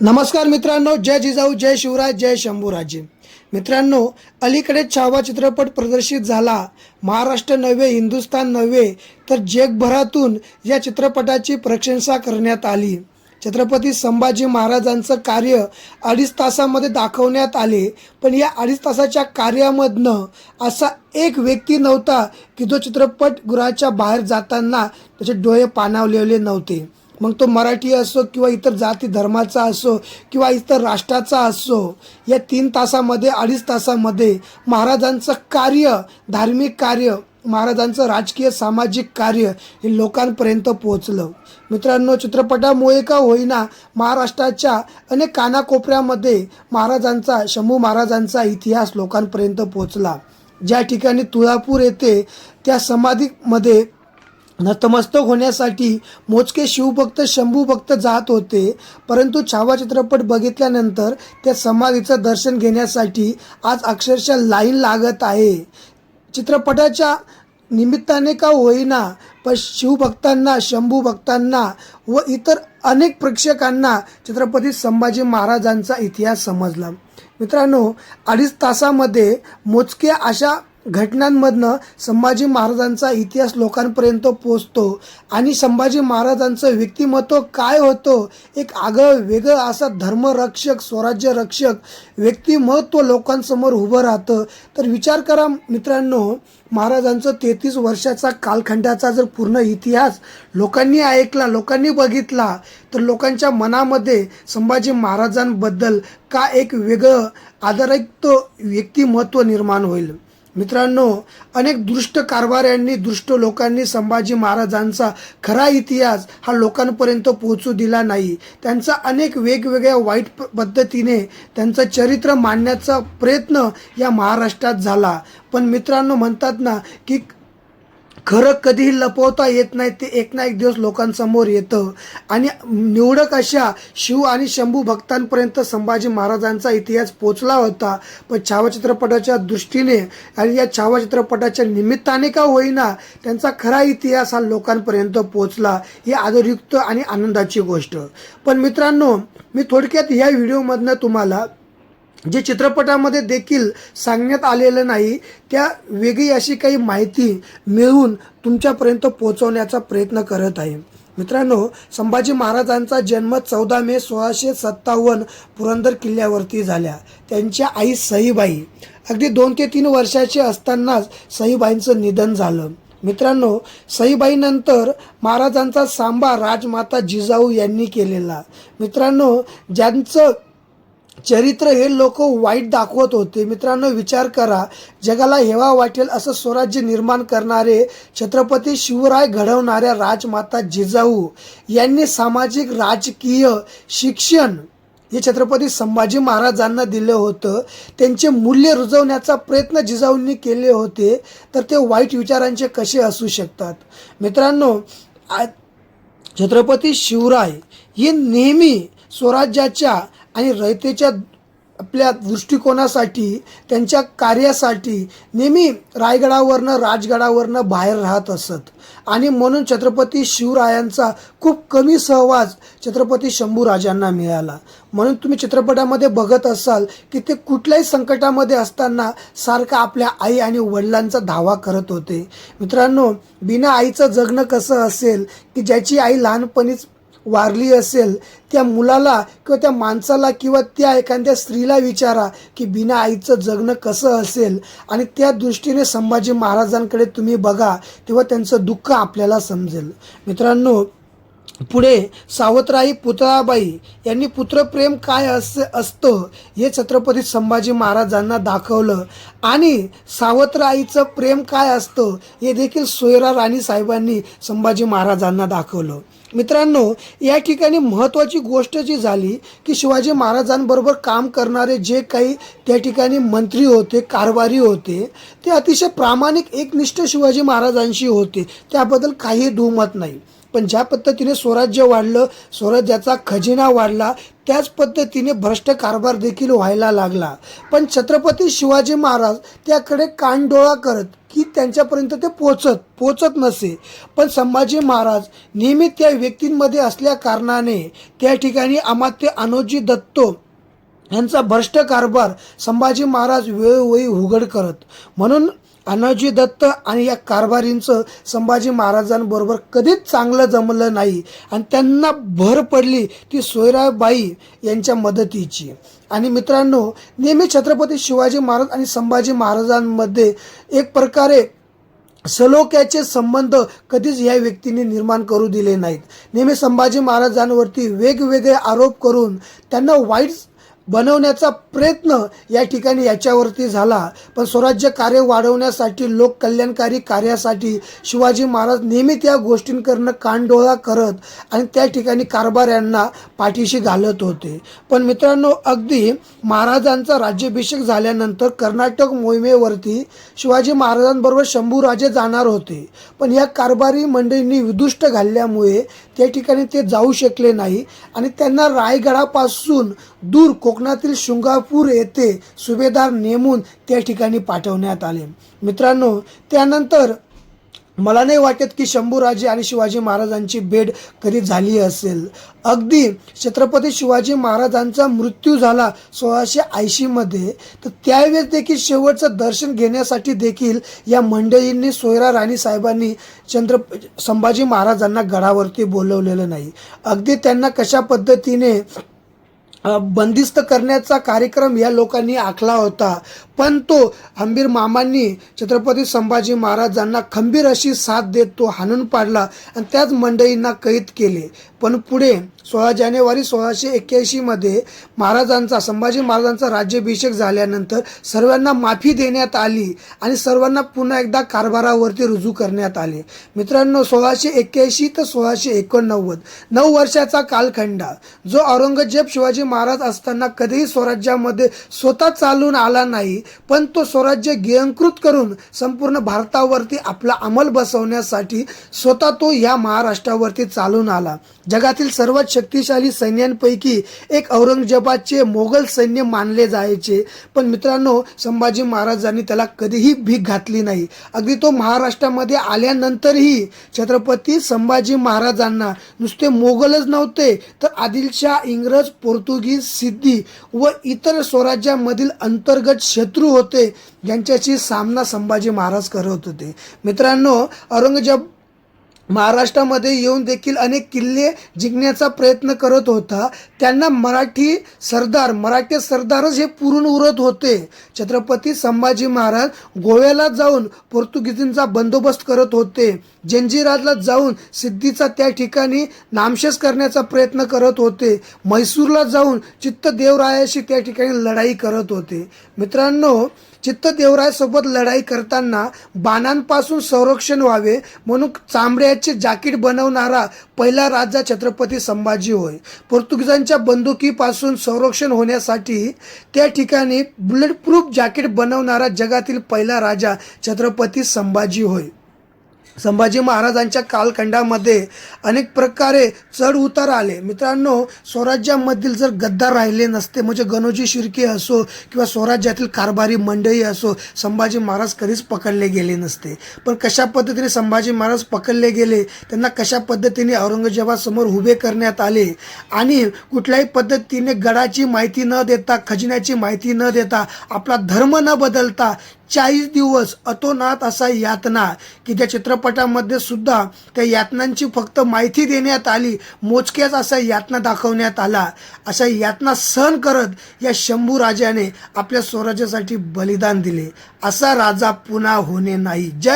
नमस्कार मित्रांनो जय जिजाऊ जय शिवराज जय शंभूराजे. मित्रांनो अलीकडे छावा चित्रपट प्रदर्शित झाला. महाराष्ट्र नव्हे हिंदुस्थान नव्हे तर जगभरातून या चित्रपटाची प्रशंसा करण्यात आली. छत्रपती संभाजी महाराजांचं कार्य अडीच तासामध्ये दाखवण्यात आले. पण या अडीच तासाच्या कार्यामधनं असा एक व्यक्ती नव्हता की जो चित्रपटगृहाच्या बाहेर जाताना त्याचे डोळे पाणावलेले नव्हते. मग तो मराठी असो किंवा इतर जाती धर्माचा असो किंवा इतर राष्ट्राचा असो या तीन तासामध्ये अडीच तासामध्ये महाराजांचं कार्य धार्मिक कार्य महाराजांचं राजकीय सामाजिक कार्य हे लोकांपर्यंत पोहोचलं. मित्रांनो चित्रपटामुळे का होईना महाराष्ट्राच्या अनेक कानाकोपऱ्यामध्ये महाराजांचा शंभू महाराजांचा इतिहास लोकांपर्यंत पोहोचला. ज्या ठिकाणी तुळापूर येथे त्या समाधीमध्ये नतमस्तक होण्यासाठी मोजके शिवभक्त शंभू भक्त जात होते. परंतु छावा चित्रपट बघितल्यानंतर त्या समाधीचं दर्शन घेण्यासाठी आज अक्षरशः लाईन लागत आहे. चित्रपटाच्या निमित्ताने का होईना पण शिवभक्तांना शंभू भक्तांना व इतर अनेक प्रेक्षकांना छत्रपती संभाजी महाराजांचा इतिहास समजला. मित्रांनो अडीच तासामध्ये मोजक्या अशा घटनांमधनं संभाजी महाराजांचा इतिहास लोकांपर्यंत पोचतो आणि संभाजी महाराजांचं व्यक्तिमत्व काय होतं एक आगळं वेगळं असा धर्मरक्षक स्वराज्य रक्षक व्यक्तिमत्व लोकांसमोर उभं राहतं. तर विचार करा मित्रांनो महाराजांचं तेहतीस वर्षाचा कालखंडाचा जर पूर्ण इतिहास लोकांनी ऐकला लोकांनी बघितला तर लोकांच्या मनामध्ये संभाजी महाराजांबद्दल का एक वेगळं आदरयुक्त व्यक्तिमत्व निर्माण होईल? मित्रांनो अनेक दुष्ट कारभाऱ्यांनी दुष्ट लोकांनी संभाजी महाराजांचा खरा इतिहास हा लोकांपर्यंत पोहोचू दिला नाही. त्यांचा अनेक वेगवेगळ्या वाईट प- पद्धतीने त्यांचं चरित्र मांडण्याचा प्रयत्न या महाराष्ट्रात झाला. पण मित्रांनो म्हणतात ना की खरं कधीही लपवता येत नाही ते एक ना एक दिवस लोकांसमोर येतं. आणि निवडक अशा शिव आणि शंभू भक्तांपर्यंत संभाजी महाराजांचा इतिहास पोचला होता. पण छावा चित्रपटाच्या दृष्टीने आणि या छावा चित्रपटाच्या निमित्ताने का होईना त्यांचा खरा इतिहास हा लोकांपर्यंत पोचला. ही आदरयुक्त आणि आनंदाची गोष्ट. पण मित्रांनो मी थोडक्यात या व्हिडिओमधनं तुम्हाला जे चित्रपटामध्ये देखील सांगण्यात आलेलं नाही त्या वेगळी अशी काही माहिती मिळवून तुमच्यापर्यंत पोहोचवण्याचा प्रयत्न करत आहे. मित्रांनो संभाजी महाराजांचा जन्म चौदा मे सोळाशे सत्तावन्न पुरंदर किल्ल्यावरती झाल्या त्यांच्या आई सईबाई. अगदी दोन ते तीन वर्षाचे असतानाच सईबाईंचं निधन झालं. मित्रांनो सईबाईनंतर महाराजांचा सांबा राजमाता जिजाऊ यांनी केलेला. मित्रांनो ज्यांचं चरित्र हे लोक वाईट दाखवत होते. मित्रांनो विचार करा. जगाला हेवा वाटेल असं स्वराज्य निर्माण करणारे छत्रपती शिवराय घडवणाऱ्या राजमाता जिजाऊ यांनी सामाजिक राजकीय शिक्षण हे छत्रपती संभाजी महाराजांना दिलं होतं. त्यांचे मूल्य रुजवण्याचा प्रयत्न जिजाऊंनी केले होते. तर ते वाईट विचारांचे कसे असू शकतात? मित्रांनो छत्रपती शिवराय हे नेहमी स्वराज्याच्या आणि रयतेच्या आपल्या दृष्टिकोनासाठी त्यांच्या कार्यासाठी नेहमी रायगडावरनं राजगडावरनं बाहेर राहत असत. आणि म्हणून छत्रपती शिवरायांचा खूप कमी सहवास छत्रपती शंभूराजांना मिळाला. म्हणून तुम्ही चित्रपटामध्ये बघत असाल की ते कुठल्याही संकटामध्ये असताना सारखं आपल्या आई आणि वडिलांचा धावा करत होते. मित्रांनो बिना आईचं जगणं कसं असेल की ज्याची आई लहानपणीच वारली असेल त्या मुलाला किंवा त्या माणसाला किंवा त्या एखाद्या स्त्रीला विचारा की बिना आईचं जगणं कसं असेल? आणि त्या दृष्टीने संभाजी महाराजांकडे तुम्ही बघा तेव्हा त्यांचं दुःख आपल्याला समजेल. मित्रांनो पुढे सावत्राई पुतळाबाई यांनी पुत्रप्रेम काय अस असतं हे छत्रपती संभाजी महाराजांना दाखवलं. आणि सावतराईचं प्रेम काय असतं हे देखील सोयरा राणी साहेबांनी संभाजी महाराजांना दाखवलं. मित्रांनो या ठिकाणी महत्त्वाची गोष्ट जी झाली की शिवाजी महाराजांबरोबर काम करणारे जे काही त्या ठिकाणी मंत्री होते कारभारी होते ते अतिशय प्रामाणिक एकनिष्ठ शिवाजी महाराजांशी होते. त्याबद्दल काही दुमत नाही. पण ज्या पद्धतीने स्वराज्य वाढलं स्वराज्याचा खजिना वाढला त्याच पद्धतीने भ्रष्ट कारभार देखील व्हायला लागला. पण छत्रपती शिवाजी महाराज त्याकडे कानडोळा करत की त्यांच्यापर्यंत ते पोचत पोचत नसे. पण संभाजी महाराज नेहमी त्या व्यक्तींमध्ये असल्या कारणाने त्या ठिकाणी अमात्य अनोजी दत्तो यांचा भ्रष्ट कारभार संभाजी महाराज वेळोवेळी उघड करत. म्हणून अनाजी दत्त आणि या कारभारींचं संभाजी महाराजांबरोबर कधीच चांगलं जमलं नाही. आणि त्यांना भर पडली ती सोयराबाई यांच्या मदतीची. आणि मित्रांनो नेहमी छत्रपती शिवाजी महाराज आणि संभाजी महाराजांमध्ये एक प्रकारे सलोख्याचे संबंध कधीच या व्यक्तीने निर्माण करू दिले नाहीत. नेहमी संभाजी महाराजांवरती वेगवेगळे आरोप करून त्यांना वाईट बनवण्याचा प्रयत्न या ठिकाणी याच्यावरती झाला. पण स्वराज्य कार्य वाढवण्यासाठी लोक कल्याणकारी कार्यासाठी शिवाजी महाराज नेहमी त्या गोष्टींकडनं कानडोळा करत आणि त्या ठिकाणी कारभाऱ्यांना पाठीशी घालत होते. पण मित्रांनो अगदी महाराजांचा राज्याभिषेक झाल्यानंतर कर्नाटक मोहिमेवरती शिवाजी महाराजांबरोबर शंभूराजे जाणार होते. पण या कारभारी मंडळींनी विदुष्ट घालल्यामुळे त्या ठिकाणी ते जाऊ शकले नाही आणि त्यांना रायगडापासून दूर कोकणातील शृंगापूर येथे सुभेदार नेमून त्या ठिकाणी पाठवण्यात आले. मित्रांनो त्यानंतर मला नाही वाटत की शंभूराजे आणि शिवाजी महाराजांची भेट कधी झाली असेल. अगदी छत्रपती शिवाजी महाराजांचा मृत्यू झाला सोळाशे ऐंशीमध्ये तर त्यावेळेस देखील शेवटचं दर्शन घेण्यासाठी देखील या मंडळींनी सोयरा राणी साहेबांनी चंद्र संभाजी महाराजांना गडावरती बोलवलेलं नाही. अगदी त्यांना कशा पद्धतीने बंदिस्त करण्याचा कार्यक्रम या लोकांनी आखला होता पण तो हंबीर मामांनी छत्रपती संभाजी महाराजांना खंबीर अशी साथ देत तो हाणून पाडला आणि त्याच मंडळींना कैद केले. पण पुढे सोळा जानेवारी सोळाशे एक्क्याऐंशीमध्ये महाराजांचा संभाजी महाराजांचा राज्याभिषेक झाल्यानंतर सर्वांना माफी देण्यात आली आणि सर्वांना पुन्हा एकदा कारभारावरती रुजू करण्यात आले. मित्रांनो सोळाशे एक्क्याऐंशी तर सोळाशे एकोणनव्वद नऊ वर्षाचा कालखंड जो औरंगजेब शिवाजी महाराज असताना कधीही स्वराज्यामध्ये स्वतः चालून आला नाही पण तो स्वराज्य गियंकृत करून संपूर्ण भारतावरती आपला अंमल बसवण्यासाठी स्वतः तो या महाराष्ट्रावरती चालून आला. जगातील सर्वात शक्तिशाली सैन्यांपैकी एक औरंगजेबाचे मोगल सैन्य मानले जायचे. पण मित्रांनो संभाजी महाराजांनी त्याला कधीही भीक घातली नाही. अगदी तो महाराष्ट्रामध्ये आल्यानंतरही छत्रपती संभाजी महाराजांना नुसते मोगलच नव्हते तर आदिलशाह इंग्रज पोर्तुगीज सिद्धी व इतर स्वराज्यामधील अंतर्गत शत्रू होते ज्यांच्याशी सामना संभाजी महाराज करत होते. मित्रांनो औरंगजेब महाराष्ट्रामध्ये येऊन देखील अनेक किल्ले जिंकण्याचा प्रयत्न करत होता. त्यांना मराठी सरदार मराठी सरदारच हे पुरून उरत होते. छत्रपती संभाजी महाराज गोव्याला जाऊन पोर्तुगीजींचा बंदोबस्त करत होते. जंजिराला जाऊन सिद्धीचा त्या ठिकाणी नामशेष करण्याचा प्रयत्न करत होते. म्हैसूरला जाऊन चित्तदेवरायाशी त्या ठिकाणी लढाई करत होते. मित्रांनो चित्तदेवरायसोबत लढाई करताना बाणांपासून संरक्षण व्हावे म्हणून चांबड्याचे जाकीट बनवणारा पहिला राजा छत्रपती संभाजी होय. पोर्तुगीजांच्या बंदुकीपासून संरक्षण होण्यासाठी त्या ठिकाणी बुलेट प्रूफ जॅकेट बनवणारा जगातील पहिला राजा छत्रपती संभाजी होय. संभाजी महाराजांच्या कालखंडामध्ये अनेक प्रकारे चढ उतार आले. मित्रांनो स्वराज्यामधील जर गद्दार राहिले नसते म्हणजे गणोजी शिर्के असो किंवा स्वराज्यातील कारभारी मंडळी असो संभाजी महाराज कधीच पकडले गेले नसते. पण कशा पद्धतीने संभाजी महाराज पकडले गेले? त्यांना कशा पद्धतीने औरंगजेबासमोर उभे करण्यात आले? आणि कुठल्याही पद्धतीने गडाची माहिती न देता खजिन्याची माहिती न देता आपला धर्म न बदलता चाळीस दिवस अतोनात असा यातना की त्या चित्रपटामध्ये सुद्धा त्या यातनांची फक्त माहिती देण्यात आली मोजक्याच असा यातना दाखवण्यात आला. अशा यातना सहन करत या शंभू राजाने आपल्या स्वराज्यासाठी बलिदान दिले. असा राजा पुन्हा होणे नाही. जय